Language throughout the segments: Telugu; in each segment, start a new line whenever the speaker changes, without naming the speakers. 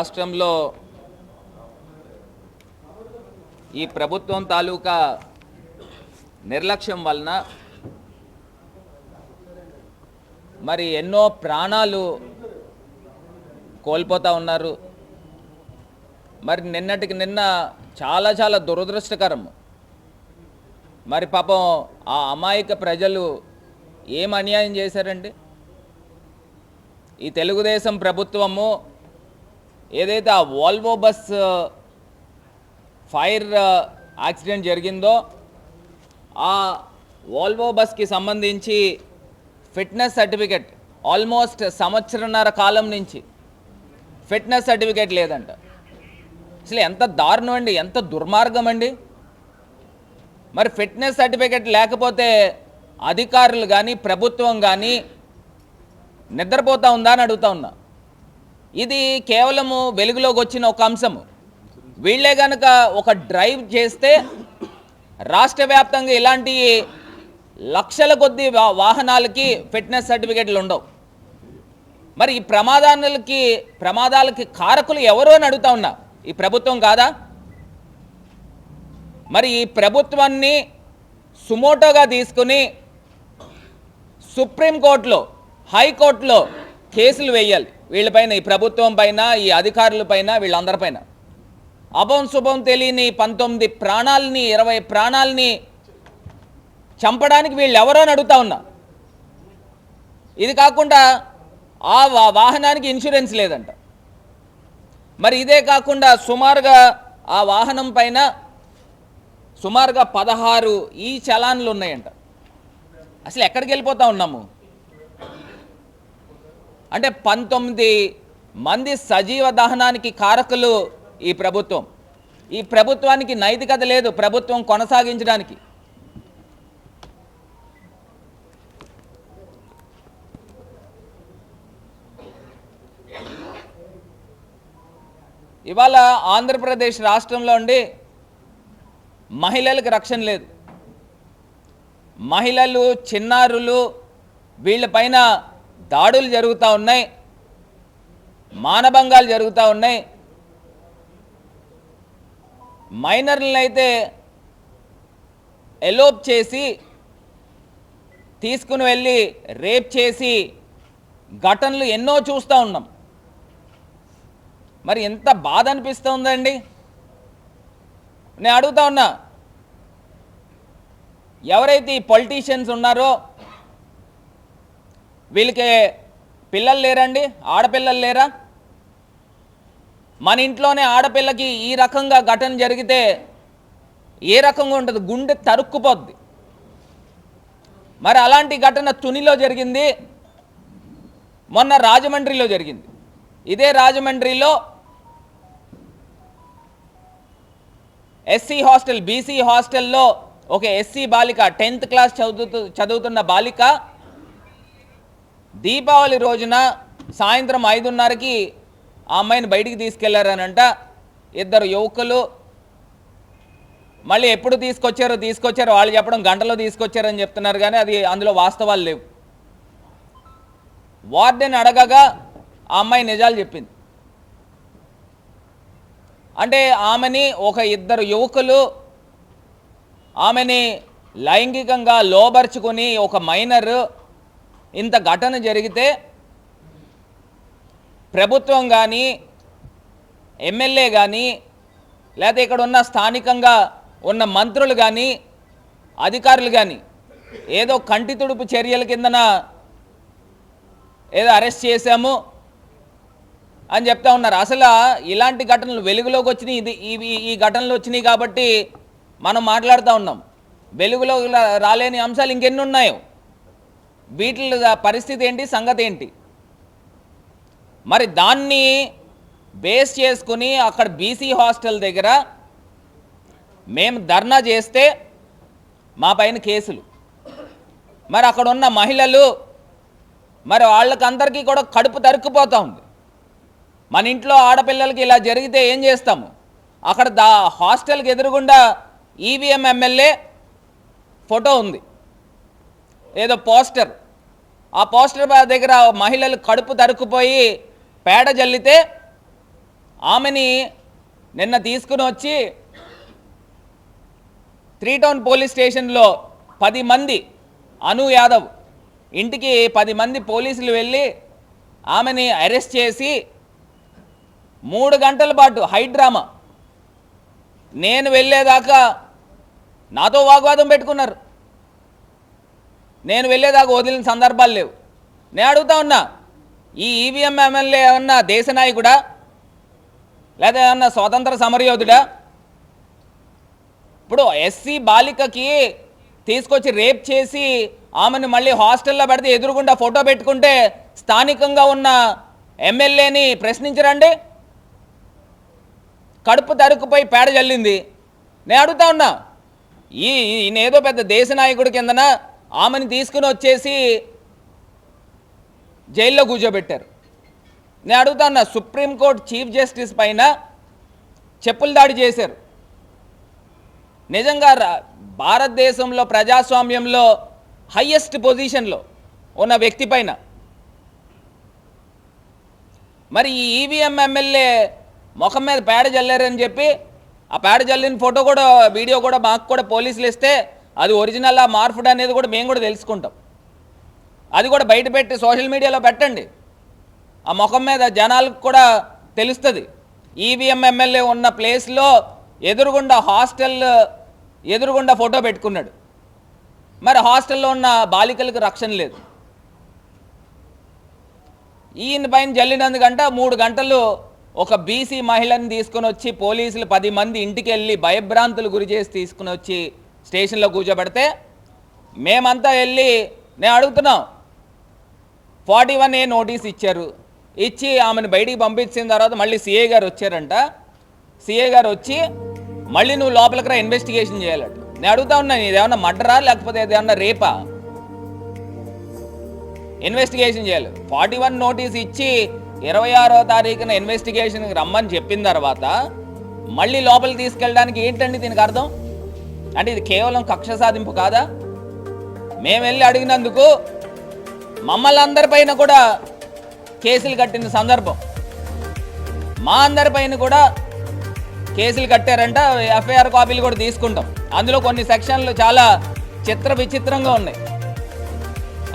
రాష్ట్రంలో ఈ ప్రభుత్వం తాలూకా నిర్లక్ష్యం వలన మరి ఎన్నో ప్రాణాలు కోల్పోతూ ఉన్నారు. మరి నిన్నటికి నిన్న చాలా చాలా దురదృష్టకరం. మరి పాపం ఆ అమాయక ప్రజలు ఏం అన్యాయం చేశారండి? ఈ తెలుగుదేశం ప్రభుత్వము ఏదైతే ఆ వాల్వో బస్ ఫైర్ యాక్సిడెంట్ జరిగిందో ఆ వాల్వో బస్కి సంబంధించి ఫిట్నెస్ సర్టిఫికెట్ ఆల్మోస్ట్ సంవత్సరన్నర కాలం నుంచి ఫిట్నెస్ సర్టిఫికేట్ లేదంట. అసలు ఎంత దారుణం అండి ఎంత దుర్మార్గం అండి. మరి ఫిట్నెస్ సర్టిఫికేట్ లేకపోతే అధికారులు కానీ ప్రభుత్వం కానీ నిద్రపోతూ ఉందా అని అడుగుతా ఉన్నా. ఇది కేవలము వెలుగులోకి వచ్చిన ఒక అంశము. వీళ్ళే కనుక ఒక డ్రైవ్ చేస్తే రాష్ట్ర వ్యాప్తంగా ఇలాంటి లక్షల కొద్ది వా- వాహనాలకి ఫిట్నెస్ సర్టిఫికెట్లు ఉండవు. మరి ఈ ప్రమాదాలకి ప్రమాదాలకి కారకులు ఎవరు అని అడుగుతా ఉన్నా ఈ ప్రభుత్వం కాదా? మరి ఈ ప్రభుత్వాన్ని సుమోటోగా తీసుకుని సుప్రీంకోర్టులో హైకోర్టులో కేసులు వేయాలి. వీళ్ళపైన ఈ ప్రభుత్వం పైన ఈ అధికారుల పైన వీళ్ళందరిపైన అభం శుభం తెలియని పంతొమ్మిది ప్రాణాలని ఇరవై ప్రాణాలని చంపడానికి వీళ్ళు ఎవరో అడుగుతా ఉన్నా. ఇది కాకుండా ఆ వా- వాహనానికి ఇన్సూరెన్స్ లేదంట. మరి ఇదే కాకుండా సుమారుగా ఆ వాహనం పైన సుమారుగా పదహారు ఈ చలాన్లు ఉన్నాయంట. అసలు ఎక్కడికి వెళ్ళిపోతా ఉన్నాము? అంటే పంతొమ్మిది మంది సజీవ దహనానికి కారకులు ఈ ప్రభుత్వం. ఈ ప్రభుత్వానికి నైతికత లేదు ప్రభుత్వం కొనసాగించడానికి. ఇవాళ ఆంధ్రప్రదేశ్ రాష్ట్రంలో ఉండి మహిళలకు రక్షణ లేదు. మహిళలు చిన్నారులు వీళ్ళపైన దాడులు జరుగుతూ ఉన్నాయి మానభంగాలు జరుగుతూ ఉన్నాయి. మైనర్లను అయితే ఎలోప్ చేసి తీసుకుని వెళ్ళి రేప్ చేసి ఘటనలు ఎన్నో చూస్తూ ఉన్నాం. మరి ఎంత బాధ అనిపిస్తుందండి? నేను అడుగుతా ఉన్నా ఎవరైతే ఈ పొలిటీషియన్స్ ఉన్నారో వీళ్ళకి పిల్లలు లేరండి? ఆడపిల్లలు లేరా? మన ఇంట్లోనే ఆడపిల్లకి ఈ రకంగా ఘటన జరిగితే ఏ రకంగా ఉంటుంది? గుండె తరుక్కుపోద్ది. మరి అలాంటి ఘటన తునిలో జరిగింది. మొన్న రాజమండ్రిలో జరిగింది. ఇదే రాజమండ్రిలో ఎస్సీ హాస్టల్ బీసీ హాస్టల్లో ఒక ఎస్సీ బాలిక టెన్త్ క్లాస్ చదువుతూ చదువుతున్న బాలిక దీపావళి రోజున సాయంత్రం ఐదున్నరకి ఆ అమ్మాయిని బయటికి తీసుకెళ్ళారనంట. ఇద్దరు యువకులు మళ్ళీ ఎప్పుడు తీసుకొచ్చారో తీసుకొచ్చారో వాళ్ళు చెప్పడం గంటలో తీసుకొచ్చారని చెప్తున్నారు కానీ అది అందులో వాస్తవాలు లేవు. వార్డెన్ అడగగా ఆ అమ్మాయి నిజాలు చెప్పింది. అంటే ఆమెని ఒక ఇద్దరు యువకులు ఆమెని లైంగికంగా లోబర్చుకొని ఒక మైనర్ ఇంత ఘటన జరిగితే ప్రభుత్వం కానీ ఎమ్మెల్యే కానీ లేకపోతే ఇక్కడ ఉన్న స్థానికంగా ఉన్న మంత్రులు కానీ అధికారులు కానీ ఏదో కంటి తుడుపు చర్యల కిందన ఏదో అరెస్ట్ చేశాము అని చెప్తా ఉన్నారు. అసలు ఇలాంటి ఘటనలు వెలుగులోకి వచ్చినాయి. ఇది ఇవి ఈ ఘటనలు వచ్చినాయి కాబట్టి మనం మాట్లాడుతూ ఉన్నాం. వెలుగులో రాలేని అంశాలు ఇంకెన్ని ఉన్నాయో వీటి పరిస్థితి ఏంటి సంగతి ఏంటి? మరి దాన్ని బేస్ చేసుకుని అక్కడ బీసీ హాస్టల్ దగ్గర మేము ధర్నా చేస్తే మా పైన కేసులు. మరి అక్కడ ఉన్న మహిళలు మరి వాళ్ళకందరికీ కూడా కడుపు తరుక్కుపోతూ ఉంది. మన ఇంట్లో ఆడపిల్లలకి ఇలా జరిగితే ఏం చేస్తాము? అక్కడ దా హాస్టల్కి ఎదురుగుండా ఈవీఎం ఎమ్మెల్యే ఫోటో ఉంది. ఏదో పోస్టర్. ఆ పోస్టర్ దగ్గర మహిళలు కడుపు తరుక్కుపోయి పేడ జల్లితే ఆమెని నిన్న తీసుకుని వచ్చి త్రీ టౌన్ పోలీస్ స్టేషన్లో పది మంది అను యాదవ్ ఇంటికి పది మంది పోలీసులు వెళ్ళి ఆమెని అరెస్ట్ చేసి మూడు గంటల పాటు హై డ్రామా. నేను వెళ్ళేదాకా నాతో వాగ్వాదం పెట్టుకున్నారు. నేను వెళ్ళేదాకా వదిలిన సందర్భాలు లేవు. నేను అడుగుతా ఉన్నా ఈ ఈవీఎం ఎమ్మెల్యే ఏమన్నా దేశ నాయకుడా? లేదా ఏమన్నా స్వాతంత్ర సమరయోధుడా? ఇప్పుడు ఎస్సీ బాలికకి తీసుకొచ్చి రేప్ చేసి ఆమెను మళ్ళీ హాస్టల్లో పెడితే ఎదురుగుండా ఫోటో పెట్టుకుంటే స్థానికంగా ఉన్న ఎమ్మెల్యేని ప్రశ్నించరండి? కడుపు తరుకుపై పేడ జల్లింది. నేను అడుగుతా ఉన్నా ఈ ఈయన ఏదో పెద్ద దేశ నాయకుడి కిందన ఆమెను తీసుకుని వచ్చేసి జైల్లో కూర్చోబెట్టారు. నేను అడుగుతాను సుప్రీంకోర్టు చీఫ్ జస్టిస్ పైన చెప్పులు దాడి చేశారు. నిజంగా రా- భారతదేశంలో ప్రజాస్వామ్యంలో హయ్యెస్ట్ పొజిషన్లో ఉన్న వ్యక్తి పైన. మరి ఈ ఈవీఎం ఎమ్మెల్యే ముఖం మీద పేడ జల్లారని చెప్పి ఆ పేడ జల్లిన ఫోటో కూడా వీడియో కూడా మాకు కూడా పోలీసులు ఇస్తే అది ఒరిజినల్ ఆ మార్పుడ్ అనేది కూడా మేము కూడా తెలుసుకుంటాం. అది కూడా బయట పెట్టి సోషల్ మీడియాలో పెట్టండి. ఆ ముఖం మీద జనాలకు కూడా తెలుస్తుంది. ఈవీఎం ఎమ్మెల్యే ఉన్న ప్లేస్లో ఎదురుగుండా హాస్టల్ ఎదురుగుండా ఫోటో పెట్టుకున్నాడు. మరి హాస్టల్లో ఉన్న బాలికలకు రక్షణ లేదు. ఈయన పైన జల్లినందుకంట మూడు గంటలు ఒక బీసీ మహిళని తీసుకుని వచ్చి పోలీసులు పది మంది ఇంటికి వెళ్ళి భయభ్రాంతులు గురి చేసి తీసుకుని వచ్చి స్టేషన్లో కూర్చోబెడితే మేమంతా వెళ్ళి నేను అడుగుతున్నాం. ఫార్టీ వన్ ఏ నోటీస్ ఇచ్చారు. ఇచ్చి ఆమెను బయటికి పంపించిన తర్వాత మళ్ళీ సిఏ గారు వచ్చారంట. సిఏ గారు వచ్చి మళ్ళీ నువ్వు లోపలికి రా ఇన్వెస్టిగేషన్ చేయాలట నేను అడుగుతా ఉన్నా ఇదేమన్నా మర్డరా లేకపోతే ఇదేమన్నా రేపా? ఇన్వెస్టిగేషన్ చేయాలి. ఫార్టీ వన్ నోటీస్ ఇచ్చి ఇరవై ఆరో తారీఖున ఇన్వెస్టిగేషన్కి రమ్మని చెప్పిన తర్వాత మళ్ళీ లోపలికి తీసుకెళ్ళడానికి ఏంటండి దీనికి అర్థం? అంటే ఇది కేవలం కక్ష సాధింపు కాదా? మేము వెళ్ళి అడిగినందుకు మమ్మల్ని అందరిపైన కూడా కేసులు కట్టిన సందర్భం. మా అందరిపైన కూడా కేసులు కట్టారంట ఎఫ్ఐఆర్ కాపీలు కూడా తీసుకుంటాం. అందులో కొన్ని సెక్షన్లు చాలా చిత్ర విచిత్రంగా ఉన్నాయి.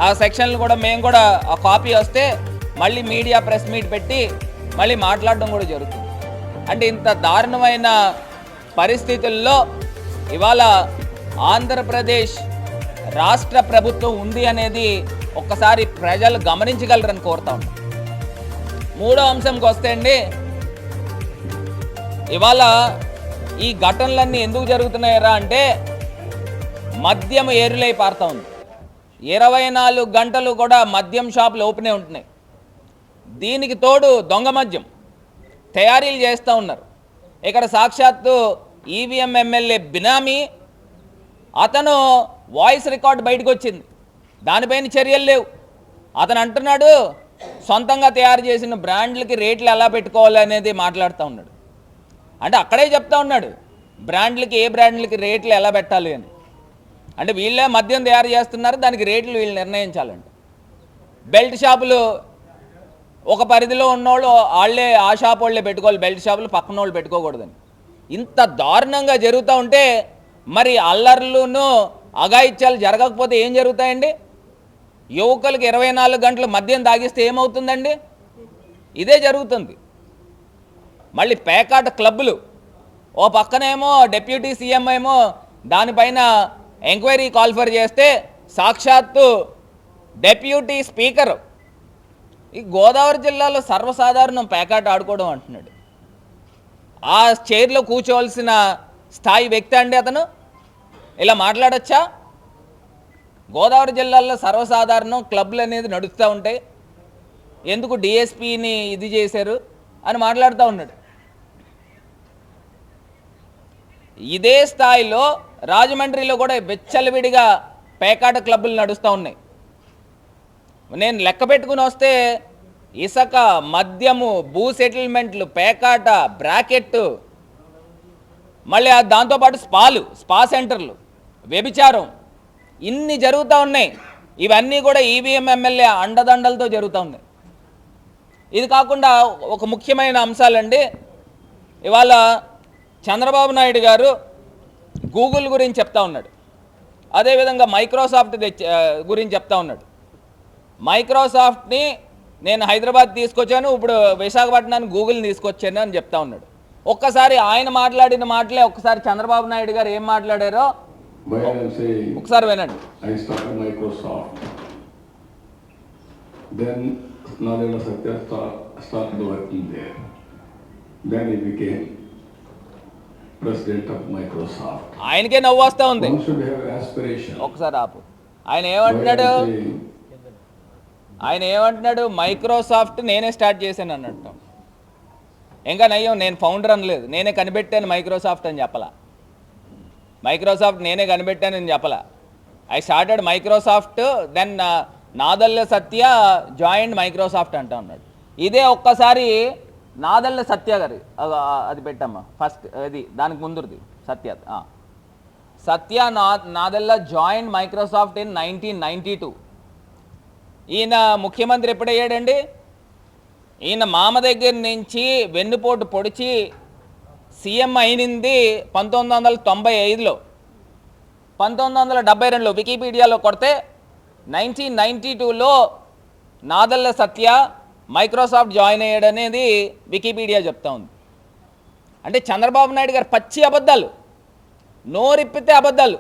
ఆ సెక్షన్లు కూడా మేము కూడా ఆ కాపీ వస్తే మళ్ళీ మీడియా ప్రెస్ మీట్ పెట్టి మళ్ళీ మాట్లాడడం కూడా జరుగుతుంది. అంటే ఇంత దారుణమైన పరిస్థితుల్లో ఇవాళ ఆంధ్రప్రదేశ్ రాష్ట్ర ప్రభుత్వం ఉంది అనేది ఒక్కసారి ప్రజలు గమనించగలరని కోరుతా ఉన్నాం. మూడో అంశంకి వస్తే అండి ఇవాళ ఈ ఘటనలన్నీ ఎందుకు జరుగుతున్నాయరా అంటే మద్యం ఏరులై పారుతా ఉంది. ఇరవై నాలుగు గంటలు కూడా మద్యం షాపులు ఓపెనే ఉంటున్నాయి. దీనికి తోడు దొంగ మద్యం తయారీలు చేస్తూ ఉన్నారు. ఇక్కడ సాక్షాత్తు ఈవీఎం ఎమ్మెల్యే బినామీ అతను వాయిస్ రికార్డ్ బయటకు వచ్చింది దానిపైన చర్యలు లేవు. అతను అంటున్నాడు సొంతంగా తయారు చేసిన బ్రాండ్లకి రేట్లు ఎలా పెట్టుకోవాలి అనేది మాట్లాడుతూ ఉన్నాడు. అంటే అక్కడే చెప్తా ఉన్నాడు బ్రాండ్లకి ఏ బ్రాండ్లకి రేట్లు ఎలా పెట్టాలి అని. అంటే వీళ్ళే మద్యం తయారు చేస్తున్నారు దానికి రేట్లు వీళ్ళు నిర్ణయించాలంట. బెల్ట్ షాపులు ఒక పరిధిలో ఉన్నోళ్ళు వాళ్ళే ఆ షాప్ వాళ్ళే పెట్టుకోవాలి బెల్ట్ షాపులు పక్కన వాళ్ళు పెట్టుకోకూడదని. ఇంత దారుణంగా జరుగుతూ ఉంటే మరి అల్లర్లును అఘాయిత్యాలు జరగకపోతే ఏం జరుగుతాయండి? యువకులకు ఇరవై నాలుగు గంటలు మద్యం తాగిస్తే ఏమవుతుందండి? ఇదే జరుగుతుంది. మళ్ళీ పేకాట క్లబ్బులు. ఓ పక్కనేమో డెప్యూటీ సీఎం ఏమో దానిపైన ఎంక్వైరీ కాల్ఫర్ చేస్తే సాక్షాత్తు డెప్యూటీ స్పీకర్. ఈ గోదావరి జిల్లాలో సర్వసాధారణం పేకాట ఆడుకోవడం అంటున్నాడు. ఆ చైర్లో కూర్చోవలసిన స్థాయి వ్యక్తి అండి అతను. ఇలా మాట్లాడచ్చా? గోదావరి జిల్లాలో సర్వసాధారణం క్లబ్లు అనేది నడుస్తూ ఉంటాయి. ఎందుకు డిఎస్పిని ఇది చేశారు అని మాట్లాడుతూ ఉన్నాడు. ఇదే స్థాయిలో రాజమండ్రిలో కూడా వెచ్చలవిడిగా పేకాట క్లబ్బులు నడుస్తూ ఉన్నాయి. నేను లెక్క పెట్టుకుని వస్తే ఇసక మద్యము భూ సెటిల్మెంట్లు పేకాట బ్రాకెట్ మళ్ళీ దాంతోపాటు స్పాలు స్పా సెంటర్లు వ్యభిచారం ఇన్ని జరుగుతూ ఉన్నాయి. ఇవన్నీ కూడా ఈవీఎం ఎమ్మెల్యే అండదండలతో జరుగుతూ ఉన్నాయి. ఇది కాకుండా ఒక ముఖ్యమైన అంశాలండి. ఇవాళ చంద్రబాబు నాయుడు గారు గూగుల్ గురించి చెప్తా ఉన్నాడు. అదేవిధంగా మైక్రోసాఫ్ట్ తెచ్చి గురించి చెప్తా ఉన్నాడు. మైక్రోసాఫ్ట్ని నేను హైదరాబాద్ తీసుకొచ్చాను ఇప్పుడు విశాఖపట్నాన్ని గూగుల్ తీసుకొచ్చాను అని చెప్తా ఉన్నాడు. ఒక్కసారి ఆయన మాట్లాడిన మాటలే ఒకసారి చంద్రబాబు నాయుడు గారు ఏం మాట్లాడారో ఒకసారి వినండి. ఆయనకే నవ్వు వస్తా ఉంది. ఒకసారి ఆపు. ఆయన ఏమంటున్నాడు? ఆయన ఏమంటున్నాడు మైక్రోసాఫ్ట్ నేనే స్టార్ట్ చేశాను అన్నట్టు. ఇంకా నయ్యం నేను ఫౌండర్ అనలేదు. నేనే కనిపెట్టాను మైక్రోసాఫ్ట్ అని చెప్పలా. మైక్రోసాఫ్ట్ నేనే కనిపెట్టాను అని చెప్పలా. I started Microsoft then Nadella Satya joined Microsoft అంటా ఉన్నాడు. ఇదే ఒక్కసారి నాదల్ల సత్య గారి అది పెట్టమ్మా. ఫస్ట్ అది దానికి ముందుది సత్య సత్య నా Nadella joined Microsoft in nineteen ninety two ఈయన ముఖ్యమంత్రి ఎప్పుడయ్యాడండి ఈయన మామ దగ్గర నుంచి వెన్నుపోటు పొడిచి సీఎం అయినింది పంతొమ్మిది వందల తొంభై ఐదులో. పంతొమ్మిది వందల డెబ్బై రెండులో వికీపీడియాలో కొడితే నైన్టీన్ నైంటీ టూలో నాదల్ల సత్య మైక్రోసాఫ్ట్ జాయిన్ అయ్యాడనేది వికీపీడియా చెప్తా ఉంది. అంటే చంద్రబాబు నాయుడు గారు పచ్చి అబద్ధాలు నోరిప్పితే అబద్ధాలు.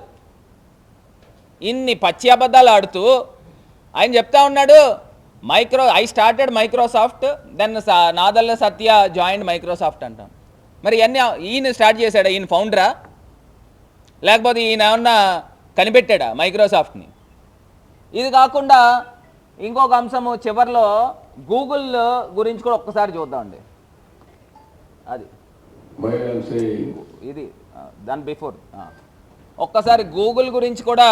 ఇన్ని పచ్చి అబద్ధాలు ఆడుతూ ఆయన చెప్తా ఉన్నాడు micro I started Microsoft then Nadella Satya joined Microsoft అంటాం. మరి ఇవన్నీ ఈయన స్టార్ట్ చేశాడా? ఈయన ఫౌండరా? లేకపోతే ఈయన ఏమన్నా కనిపెట్టాడా మైక్రోసాఫ్ట్ని? ఇది కాకుండా ఇంకొక అంశము చివరిలో గూగుల్ గురించి కూడా ఒక్కసారి చూద్దామండి అది. ఇది దాని బిఫోర్ ఒక్కసారి గూగుల్ గురించి కూడా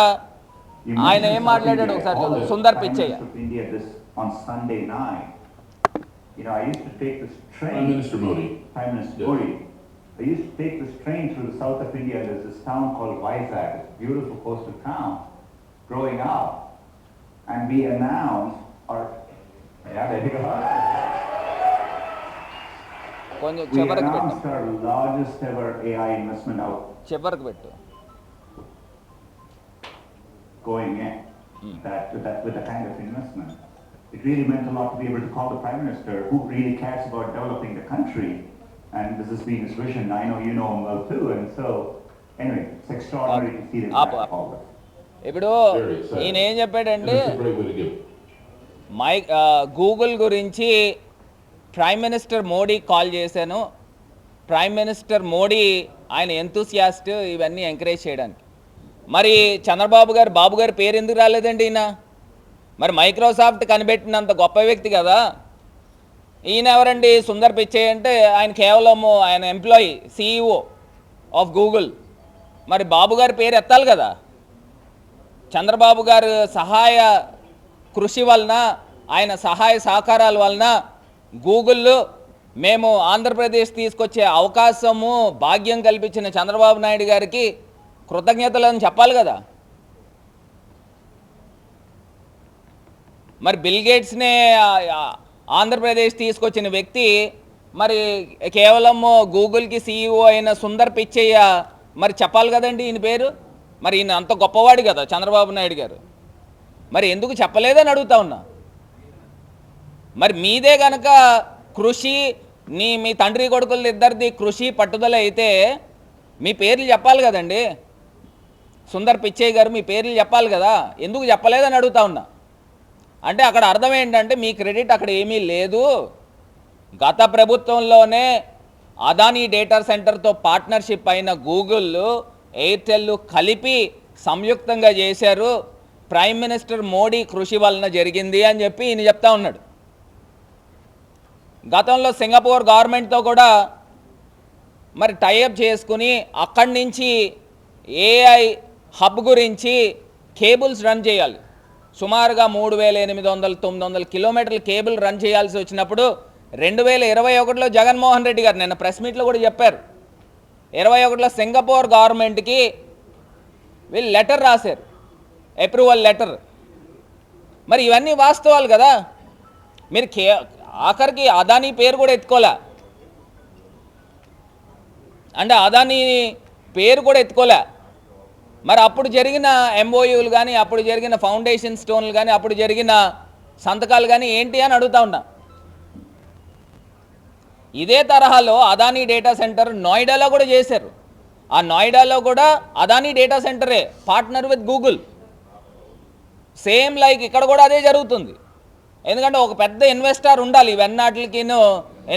ఆయన
mentioned
ఏం
South
మాట్లాడాడు
India.
ఒకసారి
All
చూద్దాం
the
Sundar
Prime
Pichaiah
Minister of India this on Sunday night. You know, I used to take this train.
Prime Minister Modi.
Prime Minister
Yes.
Modi. I used to take this train through the south of India. There's this town called Vizag. It's a beautiful coastal town. Growing up, and we announced our. Yeah, there you go.
కొంచెం
We
చివరికి పెట్టు
announced our largest ever AI investment out
చివరికి పెట్టు
going in, that, with that, with that kind of investment. It really meant a lot to be able to call the Prime Minister, who really cares about developing the country, and this has been his vision, I know you know him well too, and so, anyway, it's extraordinary to see them
Up,
back
up.
all this.
ఇప్పుడు
Very sad.
ఈయన ఏం
And
చెప్పాడంటే
that's a great way to give.
My Google గురించి ప్రైమ్ మినిస్టర్ మోడీ కాల్ చేశాను ప్రైమ్ మినిస్టర్ మోడీ ఆయన ఎంతూసియాస్ట్ ఇవన్నీ ఎంకరేజ్ చేయడానికి మరి చంద్రబాబు గారు బాబు గారి పేరు ఎందుకు రాలేదండి ఈయన? మరి మైక్రోసాఫ్ట్ కనిపెట్టినంత గొప్ప వ్యక్తి కదా. ఈయన ఎవరండి? సుందర్ పిచ్చే అంటే ఆయన కేవలం ఆయన ఎంప్లాయీ సీఈఓ ఆఫ్ గూగుల్. మరి బాబు గారి పేరు ఎత్తాలి కదా. చంద్రబాబు గారు సహాయ కృషి వలన ఆయన సహాయ సహకారాల వలన గూగుల్ మేము ఆంధ్రప్రదేశ్ తీసుకొచ్చే అవకాశము భాగ్యం కల్పించిన చంద్రబాబు నాయుడు గారికి కృతజ్ఞతలను చెప్పాలి కదా. మరి బిల్ గేట్స్నే ఆంధ్రప్రదేశ్ తీసుకొచ్చిన వ్యక్తి మరి కేవలం గూగుల్కి సీఈఓ అయిన సుందర్ పిచ్చయ్య మరి చెప్పాలి కదండి ఈయన పేరు? మరి ఈయన అంత గొప్పవాడు కదా చంద్రబాబు నాయుడు గారు. మరి ఎందుకు చెప్పలేదని అడుగుతా ఉన్నా. మరి మీదే గనక కృషి నీ మీ తండ్రి కొడుకుల ఇద్దరిది కృషి పట్టుదల అయితే మీ పేర్లు చెప్పాలి కదండి. సుందర్ పిచ్చయ్య గారు మీ పేర్లు చెప్పాలి కదా. ఎందుకు చెప్పలేదని అడుగుతా ఉన్నా. అంటే అక్కడ అర్థం ఏంటంటే మీ క్రెడిట్ అక్కడ ఏమీ లేదు. గత ప్రభుత్వంలోనే అదానీ డేటా సెంటర్తో పార్ట్నర్షిప్ అయిన గూగుల్ ఎయిర్టెల్ కలిపి సంయుక్తంగా చేశారు. ప్రైమ్ మినిస్టర్ మోడీ కృషి వలన జరిగింది అని చెప్పి ఈయన చెప్తా ఉన్నాడు. గతంలో సింగపూర్ గవర్నమెంట్తో కూడా మరి టైఅప్ చేసుకుని అక్కడి నుంచి ఏఐ హబ్ గురించి కేబుల్స్ రన్ చేయాలి. సుమారుగా మూడు వేల ఎనిమిది వందల తొమ్మిది వందల కిలోమీటర్ల కేబుల్ రన్ చేయాల్సి వచ్చినప్పుడు రెండు వేల ఇరవై ఒకటిలో జగన్మోహన్ రెడ్డి గారు నిన్న ప్రెస్ మీట్లో కూడా చెప్పారు. ఇరవై ఒకటిలో సింగపూర్ గవర్నమెంట్కి వీళ్ళు లెటర్ రాశారు. Approval letter. మరి ఇవన్నీ వాస్తవాలు కదా. మీరు కే ఆఖరికి అదానీ పేరు కూడా ఎత్తుకోలే. అంటే అదానీ పేరు కూడా ఎత్తుకోలే. మరి అప్పుడు జరిగిన ఎంఓయూలు కానీ అప్పుడు జరిగిన ఫౌండేషన్ స్టోన్లు కానీ అప్పుడు జరిగిన సంతకాలు కానీ ఏంటి అని అడుగుతా ఉన్నా. ఇదే తరహాలో అదానీ డేటా సెంటర్ నోయిడాలో కూడా చేశారు. ఆ నోయిడాలో కూడా Adani data సెంటరే partner with Google. Same like ఇక్కడ కూడా అదే జరుగుతుంది. ఎందుకంటే ఒక పెద్ద ఇన్వెస్టర్ ఉండాలి ఇవన్నాటికి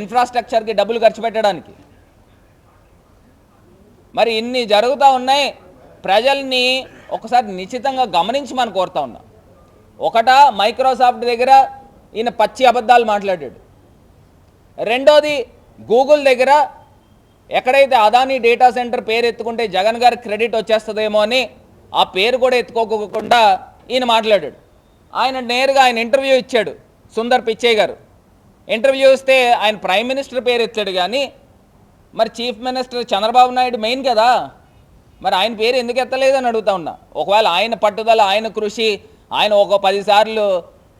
ఇన్ఫ్రాస్ట్రక్చర్కి డబ్బులు ఖర్చు పెట్టడానికి. మరి ఇన్ని జరుగుతూ ఉన్నాయి ప్రజల్ని ఒకసారి నిశ్చితంగా గమనించి మనం కోరుతా ఉన్నాం. ఒకట మైక్రోసాఫ్ట్ దగ్గర ఈయన పచ్చి అబద్ధాలు మాట్లాడాడు. రెండోది గూగుల్ దగ్గర ఎక్కడైతే అదానీ డేటా సెంటర్ పేరు ఎత్తుకుంటే జగన్ గారి క్రెడిట్ వచ్చేస్తుందేమో అని ఆ పేరు కూడా ఎత్తుకోకుండా ఈయన మాట్లాడాడు. ఆయన నేరుగా ఆయన ఇంటర్వ్యూ ఇచ్చాడు సుందర్ పిచ్చయ్య గారు. ఇంటర్వ్యూ ఇస్తే ఆయన ప్రైమ్ మినిస్టర్ పేరు ఎత్తాడు కానీ మరి chief minister Chandrababu Naidu main కదా. మరి ఆయన పేరు ఎందుకు ఎత్తలేదని అడుగుతా ఉన్నా. ఒకవేళ ఆయన పట్టుదల ఆయన కృషి ఆయన ఒక పదిసార్లు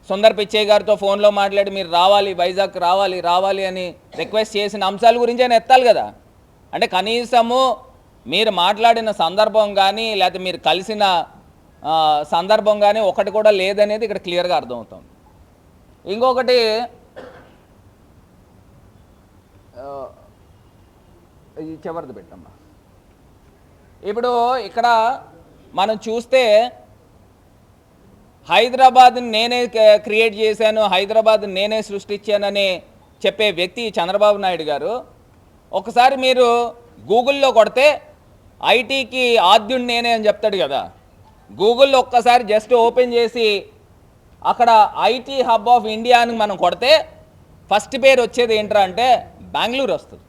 సుందర్ పిచ్చయ్య గారితో ఫోన్లో మాట్లాడి మీరు రావాలి వైజాగ్ రావాలి రావాలి అని రిక్వెస్ట్ చేసిన అంశాల గురించి ఆయన ఎత్తాలి కదా. అంటే కనీసము మీరు మాట్లాడిన సందర్భం కానీ లేకపోతే మీరు కలిసిన సందర్భం కానీ ఒకటి కూడా లేదనేది ఇక్కడ క్లియర్గా అర్థమవుతుంది. ఇంకొకటి ఆ, ఇది చివరిది పెట్టమ్మా. ఇప్పుడు ఇక్కడ మనం చూస్తే హైదరాబాద్ని నేనే క్రియేట్ చేశాను హైదరాబాద్ నేనే సృష్టించానని చెప్పే వ్యక్తి చంద్రబాబు నాయుడు గారు. ఒకసారి మీరు గూగుల్లో కొడితే ఐటీకి ఆద్యుడు నేనే అని చెప్తాడు కదా. గూగుల్లో ఒక్కసారి జస్ట్ ఓపెన్ చేసి అక్కడ ఐటీ హబ్ ఆఫ్ ఇండియా అని మనం కొడితే ఫస్ట్ పేరు వచ్చేది ఏంట్రా అంటే బెంగళూరు వస్తుంది.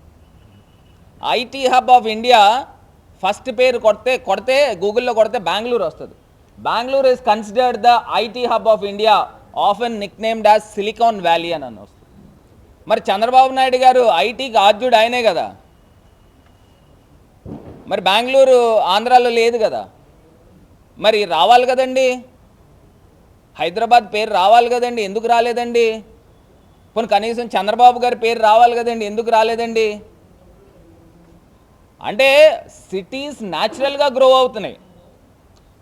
IT hub of India first పేరు కొడితే కొడితే గూగుల్లో కొడితే బెంగళూరు వస్తుంది. Bengaluru is considered the IT hub of India of and nicknamed as Silicon Valley అని అని వస్తుంది. మరి చంద్రబాబు నాయుడు గారు ఐటీకి ఆద్యుడు ఆయనే కదా. మరి బెంగళూరు ఆంధ్రాలో లేదు కదా. మరి రావాలి కదండి? హైదరాబాద్ పేరు రావాలి కదండి? ఎందుకు రాలేదండి? పోనీ కనీసం చంద్రబాబు గారి పేరు రావాలి కదండి? ఎందుకు రాలేదండి? అంటే సిటీస్ న్యాచురల్గా గ్రో అవుతున్నాయి.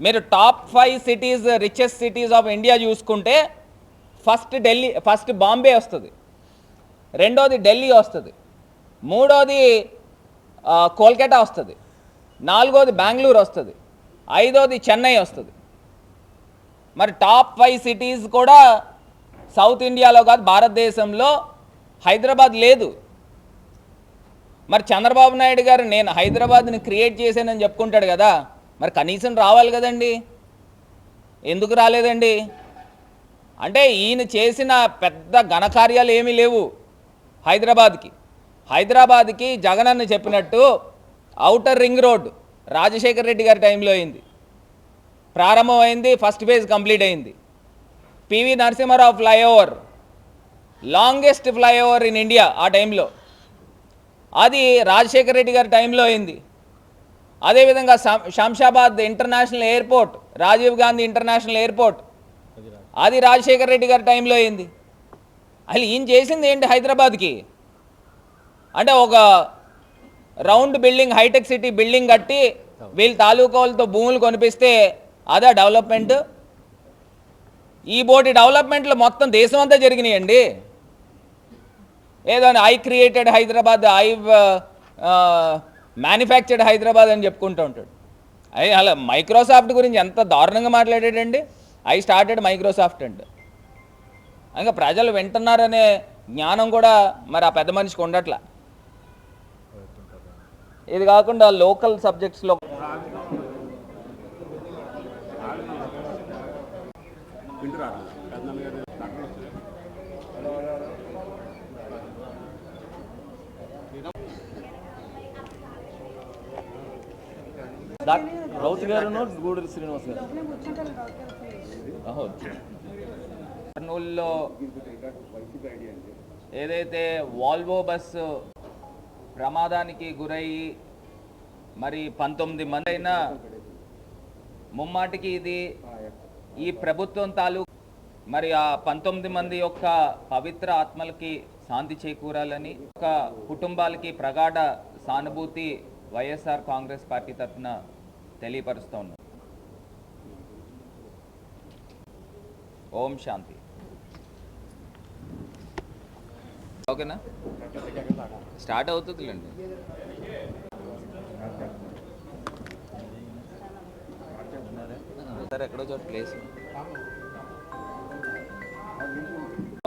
మీరు top five cities richest cities of India చూసుకుంటే ఫస్ట్ ఢిల్లీ ఫస్ట్ బాంబే వస్తుంది. రెండోది ఢిల్లీ వస్తుంది. మూడోది ఆ, కోల్కతా వస్తుంది. నాలుగోది బెంగళూరు వస్తుంది. ఐదోది చెన్నై వస్తుంది. మరి టాప్ ఫైవ్ సిటీస్ కూడా సౌత్ ఇండియాలో కాదు భారతదేశంలో హైదరాబాద్ లేదు. మరి చంద్రబాబు నాయుడు గారు నేను హైదరాబాద్ని క్రియేట్ చేశానని చెప్పుకుంటాడు కదా మరి కనీసం రావాలి కదండి? ఎందుకు రాలేదండి? అంటే ఈయన చేసిన పెద్ద ఘనకార్యాలు ఏమీ లేవు హైదరాబాద్కి. హైదరాబాద్కి జగనన్న చెప్పినట్టు outer ring road Rajasekhar Reddy గారి టైంలో అయింది. ప్రారంభమైంది ఫస్ట్ ఫేజ్ కంప్లీట్ అయింది. PV Narasimha Rao flyover longest flyover in India ఆ టైంలో. అది రాజశేఖర్ రెడ్డి గారి టైంలో అయింది. అదేవిధంగా శం- Shamshabad international airport Rajiv Gandhi international airport అది రాజశేఖర్ రెడ్డి గారి టైంలో అయింది. అసలు ఈయన చేసింది ఏంటి హైదరాబాద్కి? అంటే ఒక round building Hitech City building కట్టి వీళ్ళ తాలూకాలతో భూములు కొనిపిస్తే అదే డెవలప్మెంట్. ఈ బోటి డెవలప్మెంట్లు మొత్తం దేశం అంతా జరిగినాయండి. ఏదో I created Hyderabad I manufactured Hyderabad అని చెప్పుకుంటూ ఉంటాడు. అయ్యి అలా మైక్రోసాఫ్ట్ గురించి ఎంత దారుణంగా మాట్లాడాడండి? ఐ స్టార్టెడ్ మైక్రోసాఫ్ట్ అంటే ఇంకా ప్రజలు వింటున్నారనే జ్ఞానం కూడా మరి ఆ పెద్ద మనిషికి ఉండట్లా. ఇది కాకుండా లోకల్ సబ్జెక్ట్స్లో రౌత్ గారు గూడూరు శ్రీనివాస్ గారు? కర్నూలులో ఏదైతే వాల్వో బస్సు ప్రమాదానికి గురయ్యి మరి పంతొమ్మిది మంది అయినా ముమ్మాటికి ఇది ఈ ప్రభుత్వం తాలూకు మరి ఆ పంతొమ్మిది మంది యొక్క పవిత్ర ఆత్మలకి శాంతి చేకూరాలని ఒక కుటుంబాలకి ప్రగాఢ సానుభూతి వైఎస్ఆర్ కాంగ్రెస్ పార్టీ తరఫున తెలియపరుస్తూ ఉన్నాం ఓం శాంతి. ఓకేనా? స్టార్ట్ అవుతుందిలేండి. సరే ఎక్కడో చోట ప్లేస్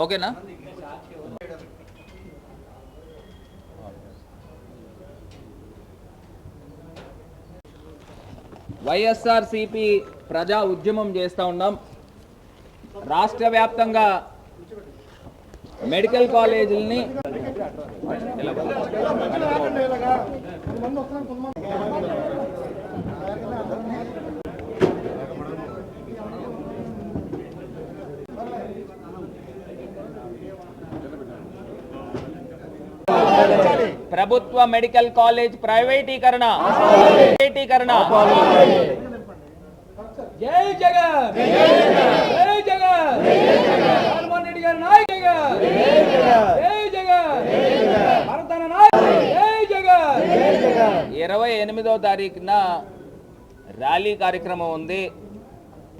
ఓకేనా? వైఎస్ఆర్సిపి ప్రజా ఉద్యమం చేస్తూ ఉన్నాం. రాష్ట్ర వ్యాప్తంగా మెడికల్ కాలేజీలని ప్రభుత్వ మెడికల్ కాలేజ్ ప్రైవేటీకరణ. ప్రైవేటీకరణ.
జై జగన్. జై జగన్. జగన్మోహన్ రెడ్డి గారి జై జగన్. భారతన జై జగన్.
ఇరవై ఎనిమిదో తారీఖున ర్యాలీ కార్యక్రమం ఉంది.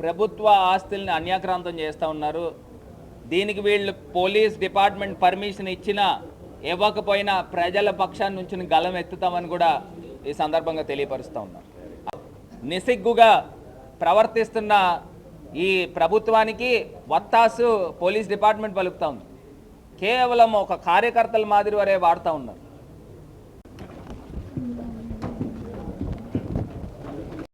ప్రభుత్వ ఆస్తుల్ని అన్యాక్రాంతం చేస్తూ ఉన్నారు. దీనికి వీళ్ళు పోలీస్ డిపార్ట్మెంట్ పర్మిషన్ ఇచ్చినా ఇవ్వకపోయినా ప్రజల పక్షాన్ని నుంచి గలం ఎత్తుతామని కూడా ఈ సందర్భంగా తెలియపరుస్తూ ఉన్నాం. నిసిగ్గుగా ప్రవర్తిస్తున్న ఈ ప్రభుత్వానికి వత్తాసు పోలీస్ డిపార్ట్మెంట్ పలుకుతూ ఉంది. కేవలం ఒక కార్యకర్తల మాదిరి వరే వాడుతూ ఉన్నారు.